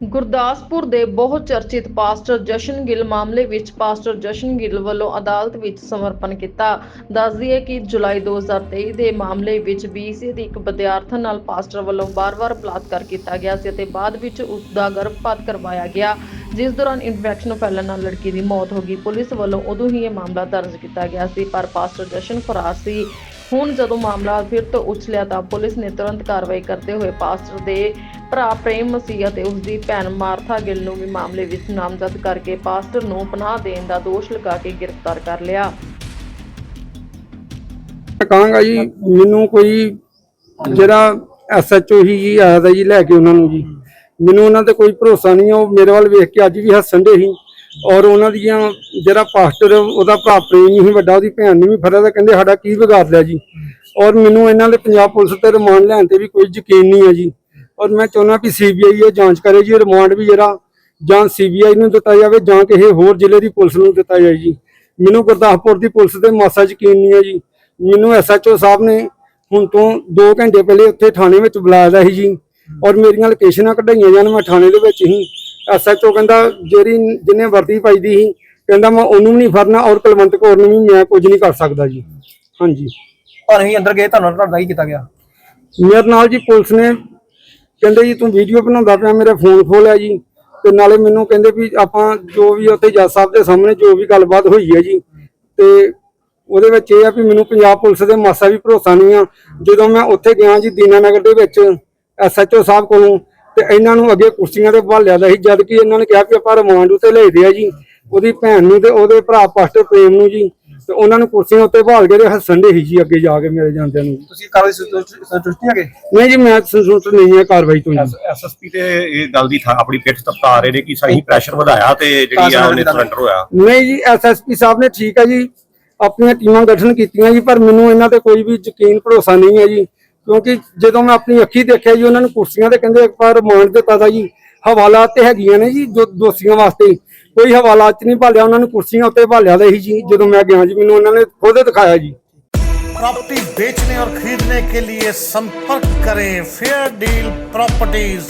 ਗੁਰਦਾਸਪੁਰ ਦੇ ਬਹੁ ਚਰਚਿਤ ਪਾਸਟਰ ਜਸ਼ਨ ਗਿੱਲ ਮਾਮਲੇ ਵਿੱਚ ਪਾਸਟਰ ਜਸ਼ਨ ਗਿੱਲ ਵੱਲੋਂ ਅਦਾਲਤ ਵਿੱਚ ਸਮਰਪਣ ਕੀਤਾ। ਦੱਸਦੀ ਹੈ ਕਿ ਜੁਲਾਈ 2023 ਦੇ ਮਾਮਲੇ ਵਿੱਚ BC ਦੀ ਇੱਕ ਵਿਦਿਆਰਥਣ ਨਾਲ ਪਾਸਟਰ ਵੱਲੋਂ ਵਾਰ-ਵਾਰ ਬਲਾਤਕਾਰ ਕੀਤਾ ਗਿਆ ਸੀ ਅਤੇ ਬਾਅਦ ਵਿੱਚ ਉਸ ਦਾ ਗਰਭਪਾਤ ਕਰਵਾਇਆ ਗਿਆ। ਜਿਸ ਦੌਰਾਨ ਇਨਫੈਕਸ਼ਨ ਫੈਲਣ ਨਾਲ ਲੜਕੀ ਦੀ ਮੌਤ ਹੋ ਗਈ। ਪੁਲਿਸ ਵੱਲੋਂ ਉਦੋਂ ਹੀ ਇਹ ਮਾਮਲਾ ਦਰਜ ਕੀਤਾ ਗਿਆ ਸੀ, ਪਰ ਪਾਸਟਰ ਜਸ਼ਨ ਫਰਾਰ ਹੁਣ ਜਦੋਂ ਮਾਮਲਾ ਫਿਰ ਤੋਂ ਉਛਲਿਆ ਤਾਂ ਪੁਲਿਸ ਨੇ ਤੁਰੰਤ ਕਾਰਵਾਈ ਕਰਦੇ ਹੋਏ ਪਾਸਟਰ ਦੇ ਭਰਾ ਪ੍ਰੇਮ ਮਸੀਹ ਅਤੇ ਉਸ ਦੀ ਭੈਣ ਮਾਰਥਾ ਗਿੱਲ ਨੂੰ ਵੀ ਮਾਮਲੇ ਵਿੱਚ ਨਾਮਜ਼ਦ ਕਰਕੇ ਪਾਸਟਰ ਨੂੰ ਪਨਾਹ ਦੇਣ ਦਾ ਦੋਸ਼ ਲਗਾ ਕੇ ਗ੍ਰਿਫਤਾਰ ਕਰ ਲਿਆ। ਮੈਂ ਕਹਾਂਗਾ ਜੀ, ਮੈਨੂੰ ਕੋਈ ਜਿਹੜਾ ਐਸਐਚਓ ਹੀ ਜੀ ਆਇਆ ਦਾ ਜੀ ਲੈ ਕੇ ਉਹਨਾਂ ਨੂੰ ਜੀ। ਮੈਨੂੰ ਉਹਨਾਂ ਤੇ ਕੋਈ ਭਰੋਸਾ ਨਹੀਂ, ਉਹ ਮੇਰੇ ਵੱਲ ਵੇਖ ਕੇ ਅੱਜ ਵੀ ਹੱਸਣ ਦੇ ਸੀ। ਔਰ ਉਹਨਾਂ ਦੀਆਂ ਜਿਹੜਾ ਪਾਸਟਰ, ਉਹਦਾ ਭਰਾ ਪ੍ਰੇਮ ਹੀ ਵੱਡਾ, ਉਹਦੀ ਭੈਣ ਨੂੰ ਵੀ ਫੜਿਆ ਤਾਂ ਕਹਿੰਦੇ ਸਾਡਾ ਕੀ ਵਿਗਾੜ ਲਿਆ ਜੀ। ਔਰ ਮੈਨੂੰ ਇਹਨਾਂ ਦੇ ਪੰਜਾਬ ਪੁਲਿਸ ਤੇ ਰਿਮਾਂਡ ਲੈਣ ਤੇ ਵੀ ਕੋਈ ਯਕੀਨ ਨਹੀਂ ਹੈ ਜੀ। ਔਰ ਮੈਂ ਚਾਹੁੰਦਾ ਵੀ ਸੀਬੀਆਈ ਇਹ ਜਾਂਚ ਕਰੇ ਜੀ, ਰਿਮਾਂਡ ਵੀ ਜਿਹੜਾ, ਜਾਂ ਸੀਬੀਆਈ ਨੂੰ ਦਿੱਤਾ ਜਾਵੇ, ਜਾਂ ਕਿਸੇ ਹੋਰ ਜ਼ਿਲ੍ਹੇ ਦੀ ਪੁਲਿਸ ਨੂੰ ਦਿੱਤਾ ਜਾਏ ਜੀ। ਮੈਨੂੰ ਗੁਰਦਾਸਪੁਰ ਦੀ ਪੁਲਿਸ ਤੇ ਮਾਸਾ ਯਕੀਨ ਨਹੀਂ ਹੈ ਜੀ। ਮੈਨੂੰ ਐਸਐਚਓ ਸਾਹਿਬ ਨੇ ਹੁਣ ਤੋਂ 2 ਘੰਟੇ ਪਹਿਲੇ ਉੱਥੇ ਥਾਣੇ ਵਿੱਚ ਬੁਲਾਇਆ ਦਾ ਸੀ ਜੀ। ਔਰ ਮੇਰੀਆਂ ਲੋਕੇਸ਼ਨਾਂ ਕਢਾਈਆਂ ਜਾਣ ਮੈਂ ਥਾਣੇ ਦੇ ਵਿੱਚ ਹੀ। ਐਸਐਚਓ ਕਹਿੰਦਾ ਜਿਹੜੀ ਜਿਹਨੇ ਵਰਦੀ ਪਾਈ ਦੀ ਸੀ ਕਹਿੰਦਾ ਮੈਂ ਉਹਨੂੰ ਵੀ ਨਹੀਂ ਫੜਨਾ ਔਰ ਕੁਲਵੰਤ ਕੌਰ ਨੂੰ ਵੀ ਮੈਂ ਕੁਝ ਨਹੀਂ ਕਰ ਸਕਦਾ ਜੀ। ਹਾਂਜੀ। ਪਰ ਅਸੀਂ ਅੰਦਰ ਗਏ ਤੁਹਾਨੂੰ ਤੁਹਾਡਾ ਹੀ ਕੀਤਾ ਗਿਆ? ਮੇਰੇ ਨਾਲ ਜੀ ਪੁਲਿਸ ਨੇ ਕਹਿੰਦੇ ਜੀ ਤੂੰ ਵੀਡੀਓ ਬਣਾਉਂਦਾ ਪਿਆ ਮੇਰੇ ਫੋਨ ਖੋਲਿਆ ਜੀ। ਤੇ ਨਾਲੇ ਮੈਨੂੰ ਕਹਿੰਦੇ ਵੀ ਆਪਾਂ ਜੋ ਵੀ ਉੱਥੇ ਜੱਜ ਸਾਹਿਬ ਦੇ ਸਾਹਮਣੇ ਜੋ ਵੀ ਗੱਲਬਾਤ ਹੋਈ ਹੈ ਜੀ ਤੇ ਉਹਦੇ ਵਿੱਚ ਇਹ ਆ ਵੀ ਮੈਨੂੰ ਪੰਜਾਬ ਪੁਲਿਸ ਦੇ ਮਾਸਾ ਵੀ ਭਰੋਸਾ ਨਹੀਂ ਆ। ਜਦੋਂ ਮੈਂ ਉੱਥੇ ਗਿਆ ਜੀ ਦੀਨਾਨਗਰ ਦੇ ਵਿੱਚ ਐਸਐਚਓ ਸਾਹਿਬ ਕੋਲੋਂ ਤੇ ਇਹਨਾਂ ਨੂੰ ਅੱਗੇ ਕੁਰਸੀਆਂ ਤੇ ਬਹਾਲਿਆ ਦਾ ਸੀ ਜਦ ਕਿ ਇਹਨਾਂ ਨੇ ਕਿਹਾ ਕਿ ਆਪਾਂ ਰਿਮਾਂਡ ਉਤੇ ਲੈ ਆ ਜੀ। ਉਹਦੀ ਭੈਣ ਨੂੰ ਤੇ ਉਹਦੇ ਭਰਾ ਪਾਸਟਰ ਪ੍ਰੇਮ ਨੂੰ ਜੀ ਤੇ ਉਹਨਾਂ ਨੂੰ ਕੁਰਸੀਆਂ ਉੱਤੇ ਬਹਾਲ ਕੇ ਤੇ ਹੱਸਣ ਦੇ ਸੀ ਜੀ ਅੱਗੇ ਜਾ ਕੇ ਮੇਰੇ ਜਾਂਦਿਆਂ ਨੂੰ। ਤੁਸੀਂ ਕਾਰਵਾਈ ਸੰਤੁਸ਼ਟ ਨਹੀਂ ਹੈਗੇ? ਨਹੀਂ ਜੀ ਮੈਂ ਸੰਤੁਸ਼ਟ ਨਹੀਂ ਹਾਂ ਕਾਰਵਾਈ ਤੋਂ ਜੀ। ਐਸਐਸਪੀ ਤੇ ਇਹ ਗੱਲ ਦੀ ਥਾਂ ਆਪਣੀ ਪਿੱਠ ਤਪਕਾ ਰਹੇ ਨੇ ਕਿ ਸਹੀ ਪ੍ਰੈਸ਼ਰ ਵਧਾਇਆ ਤੇ ਜਿਹੜੀ ਆ ਉਹਨੇ ਸਰੈਂਡਰ ਹੋਇਆ। ਨਹੀਂ ਜੀ ਐਸਐਸਪੀ ਸਾਹਿਬ ਨੇ ਠੀਕ ਹੈ ਜੀ ਆਪਣੀਆਂ ਟੀਮਾਂ ਗਠਨ ਕੀਤੀਆਂ ਜੀ ਪਰ ਮੈਨੂੰ ਇਹਨਾਂ ਤੇ ਕੋਈ ਵੀ ਯਕੀਨ ਭਰੋਸਾ ਨਹੀਂ ਹੈ ਜੀ। ਕਿਉਂਕਿ ਜਦੋਂ ਮੈਂ ਆਪਣੀ ਅੱਖੀ ਦੇਖਿਆ ਜੀ ਉਹਨਾਂ ਨੂੰ ਕੁਰਸੀਆਂ ਤੇ ਕਹਿੰਦੇ ਇੱਕ ਵਾਰ ਰਿਮਾਂਡ ਦਿੱਤਾ ਤਾ ਜੀ ਹਵਾਲਾਤ ਤੇ ਹੈਗੀਆਂ ਨੇ ਜੀ ਜੋ ਦੋਸ਼ੀਆਂ ਵਾਸਤੇ ਕੋਈ ਹਵਾਲਾਤ 'ਚ ਨਹੀਂ ਭਾਲਿਆ ਉਹਨਾਂ ਨੂੰ ਕੁਰਸੀਆਂ ਉੱਤੇ ਭਾਲਿਆ ਦਾ ਸੀ ਜੀ ਜਦੋਂ ਮੈਂ ਗਿਆ ਜੀ ਮੈਨੂੰ ਉਹਨਾਂ ਨੇ ਖੁਦ ਦਿਖਾਇਆ ਜੀ प्रॉपर्टी बेचने और खरीदने के लिए संपर्क करें फेयर डील प्रॉपर्टीज